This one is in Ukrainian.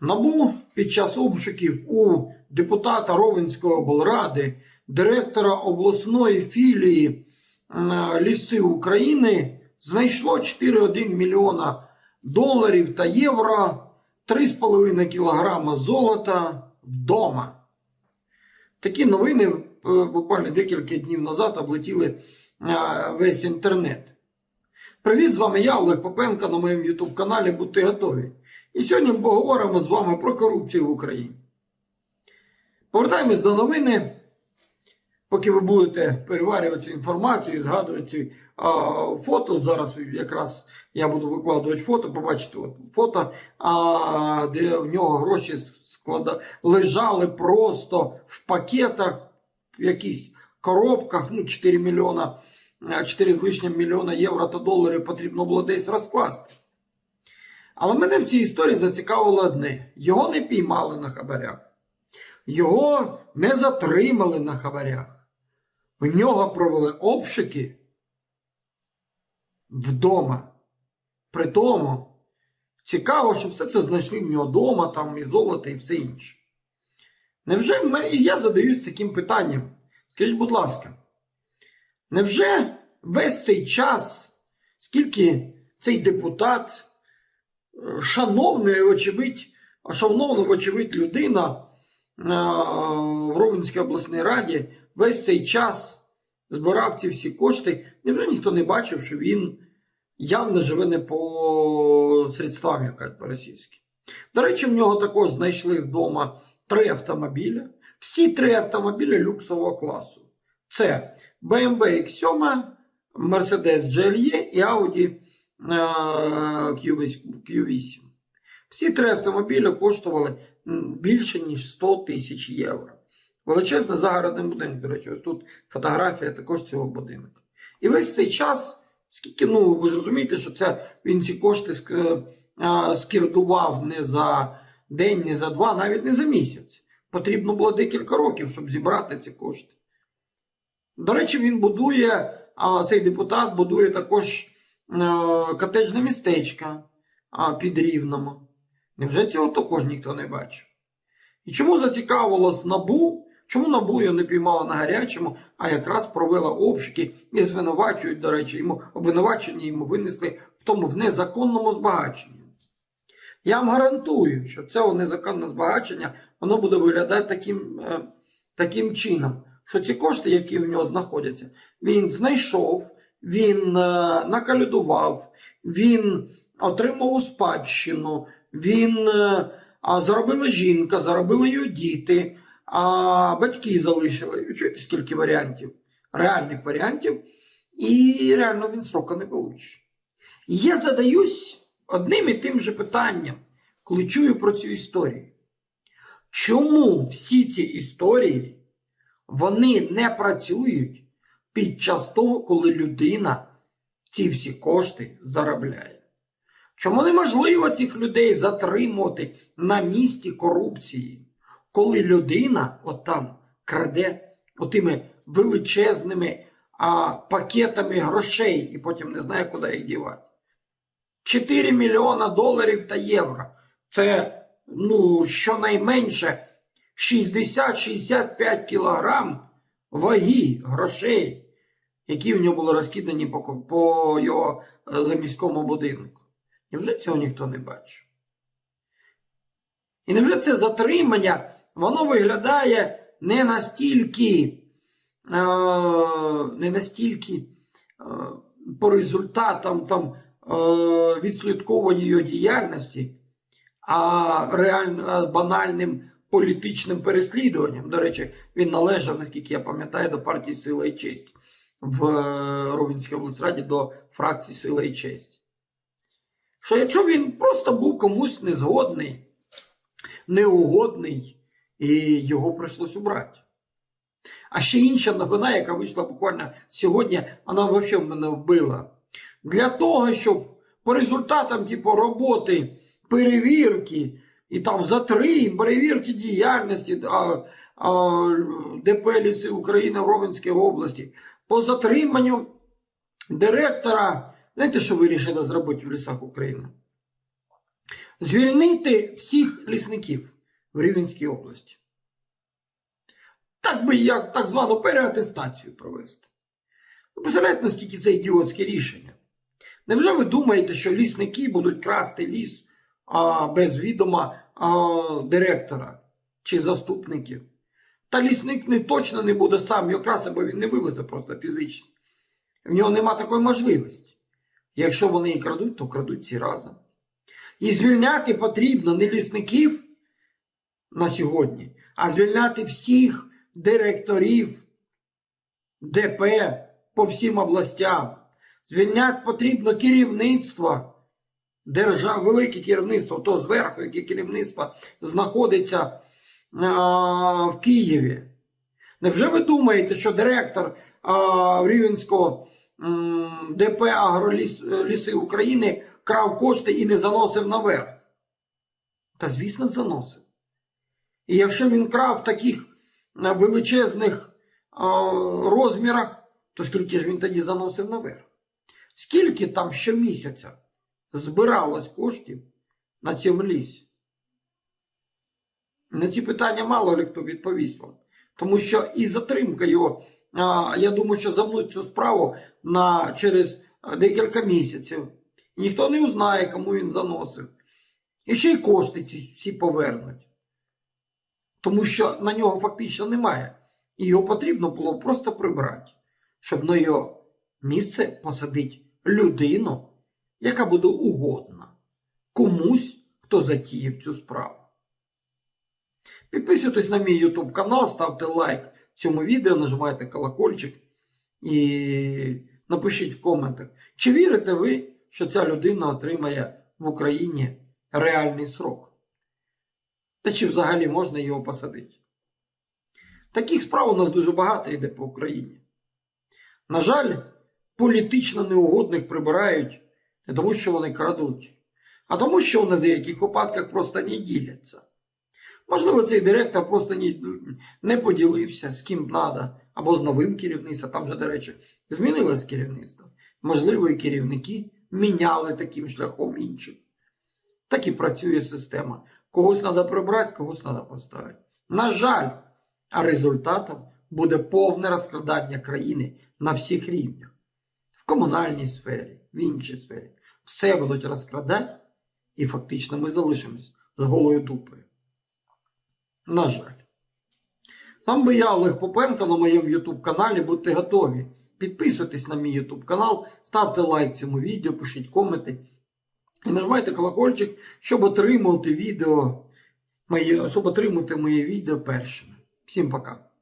НАБУ під час обшуків у депутата Ровенської облради, директора обласної філії Ліси України знайшло 4,1 мільйона доларів та євро, 3,5 кілограма золота вдома. Такі новини е, буквально декілька днів назад облетіли е, весь інтернет. Привіт, з вами я, Олег Попенко, на моєму YouTube каналі Будьте готові. І сьогодні ми поговоримо з вами про корупцію в Україні. Повертаємось до новини. Поки ви будете переварювати цю інформацію згадувати а, фото, от зараз якраз я буду викладувати фото, побачите от фото, а, де в нього гроші склада... лежали просто в пакетах, в якихось коробках, ну 4 мільйона, 4 з лишнім мільйона євро та доларів потрібно було десь розкласти. Але мене в цій історії зацікавило одне: його не піймали на хабарях, його не затримали на хабарях. В нього провели обшуки вдома. При тому, цікаво, що все це знайшли в нього вдома, там і золото, і все інше. Невже ми- і я задаюсь таким питанням? Скажіть, будь ласка, невже весь цей час, скільки цей депутат, шановний, очевидь, шановна, вочевидь, людина е, в Ровенській обласній раді весь цей час збирав ці всі кошти, невже ніхто не бачив, що він явно живе не по средствам, як по-російськи. До речі, в нього також знайшли вдома три автомобіля. Всі три автомобілі люксового класу. Це BMW X7, Mercedes GLE і Audi Q8. Всі три автомобілі коштували більше, ніж 100 тисяч євро. Величезний загородний будинок, до речі, ось тут фотографія також цього будинку. І весь цей час, скільки, ну ви ж розумієте, що це він ці кошти скірдував не за день, не за два, навіть не за місяць. Потрібно було декілька років, щоб зібрати ці кошти. До речі, він будує, а, цей депутат будує також е, котеджне містечко під Рівному. Невже цього також ніхто не бачив? І чому зацікавилось НАБУ? Чому НАБУ його не піймала на гарячому, а якраз провела обшуки і звинувачують, до речі, йому обвинувачення йому винесли в тому в незаконному збагаченні. Я вам гарантую, що це незаконне збагачення воно буде виглядати таким, е, таким чином, що ці кошти, які в нього знаходяться, він знайшов, він е, накалюдував, він отримав у спадщину, він е, а, заробила жінка, заробили її діти, а батьки залишили. Ви чуєте, скільки варіантів? Реальних варіантів, і реально він срока не получить. Я задаюсь одним і тим же питанням, коли чую про цю історію. Чому всі ці історії вони не працюють під час того, коли людина ці всі кошти заробляє? Чому неможливо цих людей затримувати на місці корупції, коли людина от там краде отими величезними а, пакетами грошей і потім не знає, куди їх дівати? 4 мільйона доларів та євро. Це ну, щонайменше 60-65 кілограм ваги грошей, які в нього були розкидані по, по його е, заміському будинку. Невже цього ніхто не бачив? І невже це затримання, воно виглядає не настільки, е, не настільки е, по результатам там, відслідковування його діяльності, а реально банальним політичним переслідуванням. До речі, він належав, наскільки я пам'ятаю, до партії Сила і честь в е, Ровенській обласраді до фракції Сила і честь. Що якщо він просто був комусь незгодний, неугодний, і його прийшлось убрати. А ще інша новина, яка вийшла буквально сьогодні, вона взагалі мене вбила. Для того, щоб по результатам типу, роботи, перевірки і там затрим, перевірки діяльності а, а, ДП «Ліси України в Ровенській області, по затриманню директора, знаєте, що вирішили зробити в лісах України? Звільнити всіх лісників в Рівненській області. Так би як так звану переатестацію провести. Ви представляєте, наскільки це ідіотське рішення? Невже ви думаєте, що лісники будуть красти ліс а, без відома а, директора чи заступників? Та лісник не точно не буде сам його красти, бо він не вивезе просто фізично. В нього нема такої можливості. Якщо вони і крадуть, то крадуть всі разом. І звільняти потрібно не лісників на сьогодні, а звільняти всіх директорів ДП по всім областям. Звільняти потрібно керівництво, держав, велике керівництво, то зверху, яке керівництво знаходиться в Києві. Невже ви думаєте, що директор Рівенського м, ДП Агроліси України крав кошти і не заносив наверх? Та звісно, заносив. І якщо він крав в таких величезних розмірах, то скільки ж він тоді заносив наверх? Скільки там щомісяця збиралось коштів на цьому лісі? На ці питання мало ли хто відповість вам. Тому що і затримка його, я думаю, що замнуть цю справу на, через декілька місяців. Ніхто не узнає, кому він заносив. І ще й кошти ці всі повернуть. Тому що на нього фактично немає. І його потрібно було просто прибрати, щоб на його місце посадити людину, яка буде угодна комусь, хто затіяв цю справу. Підписуйтесь на мій YouTube канал, ставте лайк цьому відео, нажимайте колокольчик і напишіть в коментах, чи вірите ви, що ця людина отримає в Україні реальний срок? Та чи взагалі можна його посадити? Таких справ у нас дуже багато йде по Україні. На жаль, політично неугодних прибирають не тому, що вони крадуть, а тому, що вони в деяких випадках просто не діляться. Можливо, цей директор просто не, не поділився з ким треба, або з новим керівництвом. Там же, до речі, змінилось керівництво. Можливо, і керівники міняли таким шляхом інших. Так і працює система. Когось треба прибрати, когось треба поставити. На жаль, а результатом буде повне розкрадання країни на всіх рівнях. В комунальній сфері, в іншій сфері. Все будуть розкрадати, і фактично ми залишимось з голою дупою. На жаль. Сам би я, Олег Попенко, на моєму YouTube каналі. Будьте готові. Підписуйтесь на мій YouTube канал, ставте лайк цьому відео, пишіть коменти. І нажимайте колокольчик, щоб отримувати відео, щоб отримати моє відео першими. Всім пока.